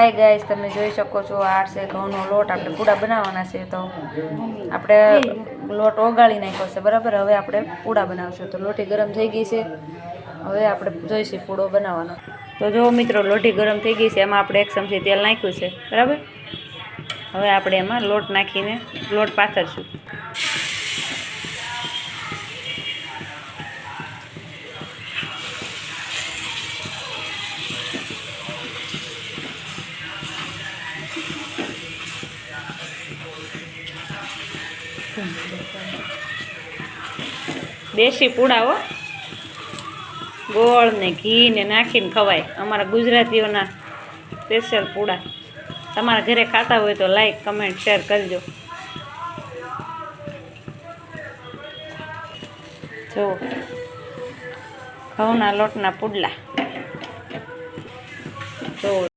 Hi guys તમે જોઈ શકો છો, આ છે ઘઉંનો લોટ. આપણે પૂડા બનાવવાના છે તો આપણે લોટ ઓગાળી નાખ્યો છે, બરાબર? હવે આપણે પૂડા બનાવશું. તો લોટી ગરમ થઈ ગઈ છે. હવે આપણે જોઈશું પૂડો બનાવવાનો. તો જો મિત્રો, લોટી ગરમ થઈ ગઈ છે. એમાં આપણે એક ચમચી તેલ નાખ્યું છે, બરાબર? હવે આપણે એમાં લોટ નાખીને લોટ પાથરશું. દેશી પૂડા હો. ગોળ ને ઘી ને નાખીને ખવાય. અમારા ગુજરાતીઓના સ્પેશિયલ પૂડા. તમારા ઘરે ખાતા હોય તો લાઈક કમેન્ટ શેર કરજો. જો, ઘઉંના લોટના પુડલા. જો.